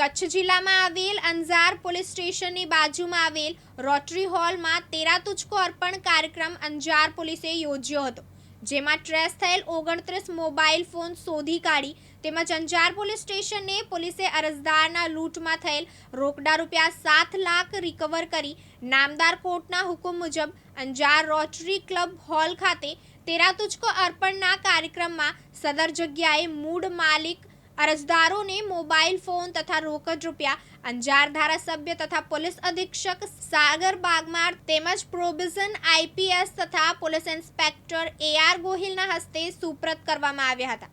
કચ્છ જિલ્લામાં આવેલ અંજાર પોલીસ સ્ટેશનની બાજુમાં આવેલ રોટરી હોલમાં તેરા તુચકો અર્પણ કાર્યક્રમ અંજાર પોલીસે યોજ્યો હતો. જેમાં ટ્રેસ થયેલ ઓગણત્રીસ મોબાઈલ ફોન શોધી કાઢી તેમજ અંજાર પોલીસ સ્ટેશને પોલીસે અરજદારના લૂંટમાં થયેલ રોકડા રૂપિયા સાત લાખ રિકવર કરી નામદાર કોર્ટના હુકમ મુજબ અંજાર રોટરી ક્લબ હોલ ખાતે તેરા તુચકો અર્પણના કાર્યક્રમમાં સદર જગ્યાએ મૂળ માલિક અરજદારોને મોબાઈલ ફોન તથા રોકડ રૂપિયા, અંજાર ધારાસભ્ય તથા પોલીસ અધિક્ષક સાગર બાગમાર તેમજ પ્રોબિઝન આઈપીએસ તથા પોલીસ ઇન્સ્પેક્ટર એ આર ગોહિલના હસ્તે સુપ્રત કરવામાં આવ્યા હતા.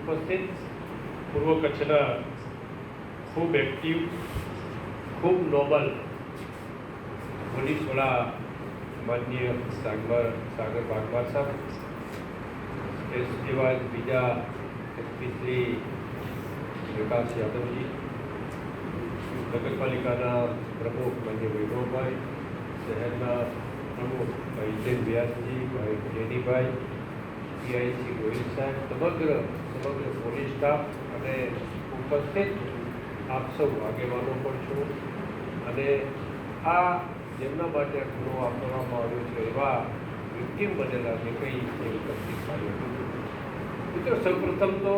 ઉપસ્થિત પૂર્વ કચ્છના ખૂબ એક્ટિવ ખૂબ નોબલ પોલીસ વડા માનનીય સાગર સાગર બાગમાર સાહેબ એ સિવાય બીજા શ્રી વિકાસ યાદવજી નગરપાલિકાના પ્રમુખ માન્ય વૈભવભાઈ શહેરના પ્રમુખ ભાઈ જૈન વ્યાસજી, ભાઈ જેનીભાઈ પીઆઈસી ગોહિલ સાહેબ, સમગ્ર સમગ્ર પોલીસ સ્ટાફ અને ઉપસ્થિત આપ સૌ આગેવાનો પણ છું. અને આ જેમના માટે ગુનો આપવામાં આવ્યો છે એવા વિક્ટીમ બનેલા જે કંઈ છે. ઉપસ્થિત કાર્યો મિત્રો, સૌપ્રથમ તો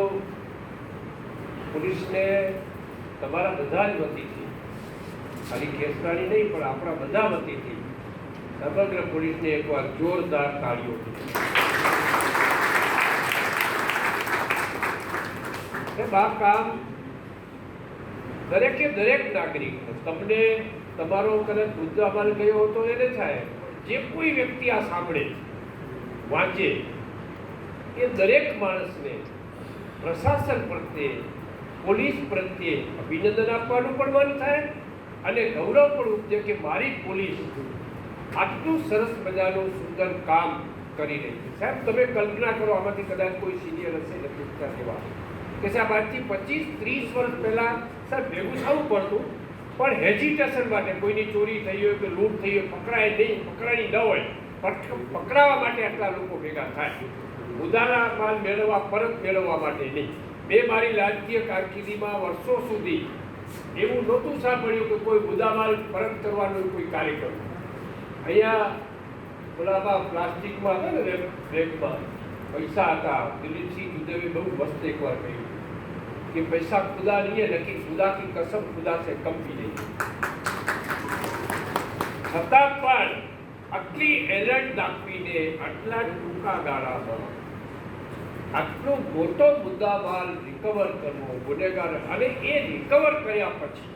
પોલીસને તમારા બધા જ વતીથી, ખાલી કેસરાણી નહીં, પણ આપણા બધા વતીથી સમગ્ર પોલીસને એકવાર જોરદાર તાળીઓ આ કામ દરેકે દરેક નાગરિક, તમને તમારો કદાચ મુદ્દામાલ ગયો હતો, એને થાય જે કોઈ વ્યક્તિ આ સાંભળે, વાંચે એ દરેક માણસને પ્રશાસન પ્રત્યે, પોલીસ પ્રત્યે અભિનંદન આપવાનું પણ મન થાય અને ગૌરવ પણ ઉપજે કે મારી પોલીસ આટલું સરસ મજાનું સુંદર કામ કરી રહી છે. સાહેબ, તમે કલ્પના કરો, આમાંથી કદાચ કોઈ સિનિયર હશે ને પૂછતા એવા કે સાહેબ, આજથી પચીસ ત્રીસ વર્ષ પહેલાં સાહેબ ભેગું થવું પડતું પણ હેજિટેશન માટે કોઈની ચોરી થઈ હોય કે લૂંટ થઈ હોય, પકડાય નહીં પકડાણી ન હોય, પક- પકડાવા માટે આટલા લોકો ભેગા થાય. ઉદારા માલ મેળવવા, પરત મેળવવા માટે નહીં. મેં મારી રાજકીય કારકિર્દીમાં વર્ષો સુધી એવું નહોતું સાંભળ્યું કે કોઈ મુદ્દામાલ પરત કરવાનો કોઈ કાર્યક્રમ. અહીંયા પેલામાં પ્લાસ્ટિકમાં હતા ને રેપમાં પૈસા હતા. દિલીપસિંહ દુદેવે બહુ મસ્ત એકવાર કહ્યું કે પૈસા ખુદા નહીં નક્કી ખુદા કી કસમ ખુદા છે કંપી નહીં છતાં પણ આટલી એલર્ટ દાખવીને આટલા ટૂંકા ગાળામાં આટલો મોટો મુદ્દામાલ રિકવર કરવો, ગુનેગાર, અને એ રિકવર કર્યા પછી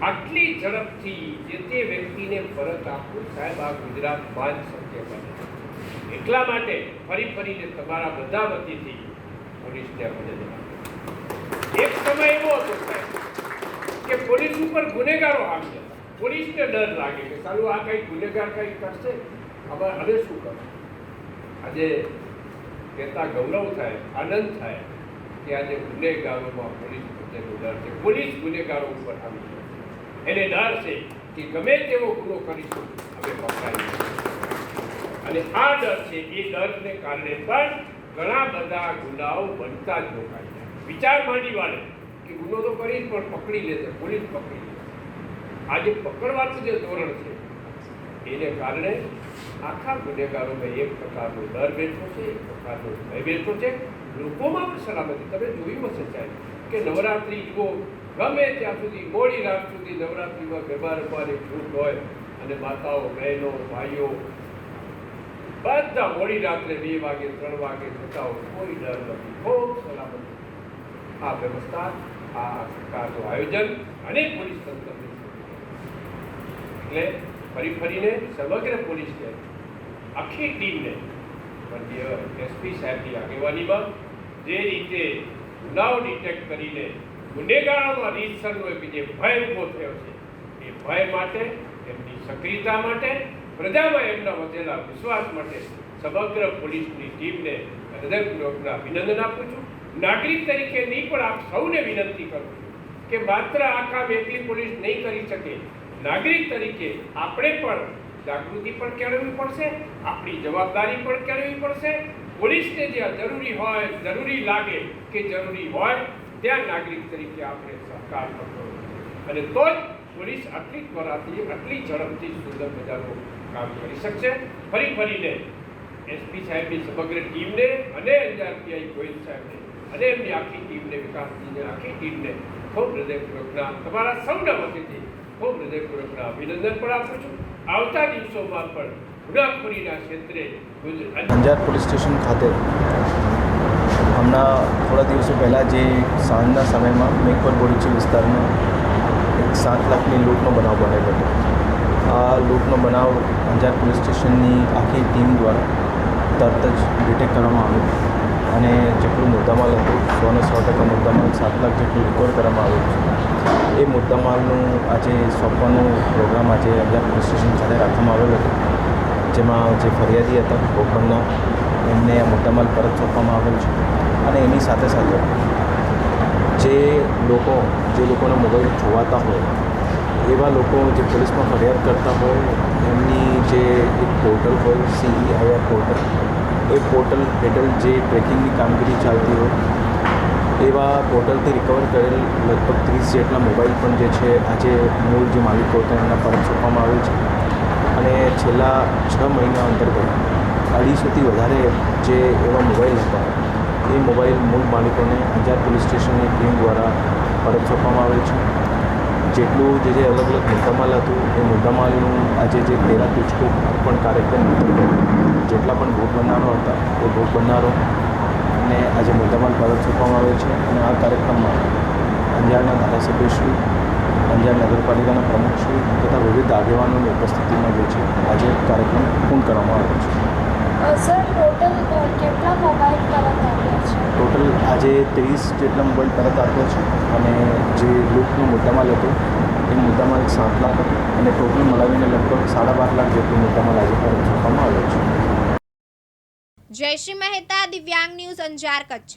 આટલી ઝડપથી જે તે વ્યક્તિને પરત આપવું સાહેબ, આ ગુજરાતમાં જ શક્ય બને. એટલા માટે ફરી ફરીને તમારા બધા વતીથી પોલીસને મદદ એક સમય એવો હતો કે પોલીસ ઉપર ગુનેગારો આવી જતા પોલીસને ડર લાગે કે સારું આ કંઈક ગુનેગાર કંઈક કરશે? હવે હવે શું કરશે આજે કહેતા ગૌરવ થાય, આનંદ થાય, કે આજે ગુનેગારોમાં પોલીસ પ્રત્યેનો ડર છે. પોલીસ ગુનેગારો ઉપર આવી છે. એને ડર છે કે ગમે તેવો ગુનો કરીશું, હવે પકડાઈ અને આ ડર છે, એ ડરને કારણે પણ ઘણા બધા ગુનાઓ બનતા જ રોકાય છે. વિચાર માંડી વાળે કે ગુનો તો કરી પણ પકડી લેશે, પોલીસ પકડી લેશે. આજે પકડવાનું જે ધોરણ છે એને કારણે આખા ગુનેગારોમાં એક પ્રકારનો ડર બેઠો છે, એક પ્રકારનો ભય બેઠો છે. લોકોમાં પણ સલામતી. તમે જોયું હશે સાહેબ કે નવરાત્રિ જુઓ ગમે ત્યાં સુધી, મોડી રાત સુધી નવરાત્રિમાં ગરબા રમવાની છૂટ હોય અને માતાઓ, બહેનો, ભાઈઓ બધા મોડી રાત્રે બે વાગે, ત્રણ વાગે થતા હોય, કોઈ ડર નથી. ખૂબ સલામતી. આ વ્યવસ્થા, આ સરકારનું આયોજન અને પોલીસ તંત્રની. એટલે ફરી ફરીને સમગ્ર પોલીસને આખી ટીમને માનનીય એસપી સાહેબની આગેવાનીમાં જે રીતે ગુનાઓ ડિટેક્ટ કરીને ગુનેગારોમાં રીતસરનો એક જે ભય ઊભો થયો છે, એ ભય માટે, એમની સક્રિયતા માટે, પ્રજામાં એમના વધેલા વિશ્વાસ માટે સમગ્ર પોલીસની ટીમને હૃદયપૂર્વકના અભિનંદન આપું છું. નાગરિક તરીકે નહીં પણ આપ સૌને વિનંતી કરું છું કે માત્ર આખા કામ પોલીસ નહીં કરી શકે નાગરિક તરીકે આપણે પણ જાગૃતિ પણ કેળવવી પડશે, આપણી જવાબદારી પણ કેળવવી પડશે. પોલીસને જ્યાં જરૂરી હોય, જરૂરી લાગે કે જરૂરી હોય, ત્યાં નાગરિક તરીકે આપણે સહકાર કરવો અને તો જ પોલીસ આટલી ત્વરાથી આટલી ઝડપથી સુંદર મજાનું કામ કરી શકશે. ફરી ફરીને એસપી સાહેબની સમગ્ર ટીમને અને એનઆરપીઆઈ પીઆઈ ગોયલ સાહેબને અને એમની આખી ટીમને વિકાસજીને આખી ટીમને ખૂબ હૃદયપૂર્વકના તમારા સૌના વતીથી ખૂબ હૃદયપૂર્વકના અભિનંદન પણ આપું છું. આવતા દિવસોમાં પણ ગુનાખોરીના ક્ષેત્રે અંજાર પોલીસ સ્ટેશન ખાતે હમણાં થોડા દિવસો પહેલાં જે સાંજના સમયમાં મેઘપર બોરીચી વિસ્તારમાં એક સાત લાખની લૂંટનો બનાવ બનેલો હતો. આ લૂંટનો બનાવ અંજાર પોલીસ સ્ટેશનની આખી ટીમ દ્વારા તરત જ ડિટેક્ટ કરવામાં આવ્યો. અને જેટલું મુદ્દામાલ હતું સોને સો ટકા મુદ્દામાલ સાત લાખ જેટલું રિકવર કરવામાં આવ્યું છે. એ મુદ્દામાલનું આજે સોંપવાનો પ્રોગ્રામ આજે અંજાર પોલીસ સ્ટેશન ખાતે રાખવામાં આવેલો હતો જેમાં જે ફરિયાદી હતા ભોગબનના એમને આ મુદ્દામાલ પરત સોંપવામાં આવેલ છે. અને એની સાથે સાથે જે લોકો, જે લોકોના મોબાઈલ જોવાતા હોય, એવા લોકો જે પોલીસમાં ફરિયાદ કરતા હોય, એમની જે એક પોર્ટલ હોય સીઈઆઈઆર પોર્ટલ એ પોર્ટલ હેઠળ જે ટ્રેકિંગની કામગીરી ચાલતી હોય, એવા પોર્ટલથી રિકવર કરેલ લગભગ ત્રીસ જેટલા મોબાઈલ પણ જે છે, આજે મૂળ જે માલિકો હતા, એમના પરત સોંપવામાં આવ્યું છે. અને છેલ્લા છ મહિના અંતર્ગત અઢીસોથી વધારે જે એવા મોબાઈલ હતા, એ મોબાઈલ મૂળ માલિકોને અંજાર પોલીસ સ્ટેશનની ટીમ દ્વારા પરત સોંપવામાં આવેલ છે. જેટલું જે જે અલગ અલગ મુદ્દામાલ હતું એ મુદ્દામાલનું આજે જે તેરા તુચકો પણ કાર્યક્રમ જેટલા પણ ભોગ બનનારો હતા, એ ભોગ બનારો અને આજે મુદ્દામાલ પરત સોંપવામાં આવે છે અને આ કાર્યક્રમમાં અંજારના ધારાસભ્યશ્રી, અંજાર નગરપાલિકાના પ્રમુખશ્રી તથા વિવિધ આગેવાનોની ઉપસ્થિતિમાં જે છે આજે કાર્યક્રમ પૂર્ણ કરવામાં આવ્યો છે. સર, ટોટલ કેટલા મોબાઈલ પરત આવ્યા ટોટલ આજે ત્રીસ જેટલા મોબાઈલ પરત આપ્યો છે અને જે લૂંટનો મુદ્દામાલ હતો, એ મુદ્દામાલ સાત લાખ હતો અને ટોટલ મળાવીને લગભગ સાડા બાર લાખ જેટલો મુદ્દામાલ આજે પરત સોંપવામાં આવ્યો છે. જયશ્રી મહેતા, દિવ્યાંગ ન્યૂઝ અંજાર કચ્છ.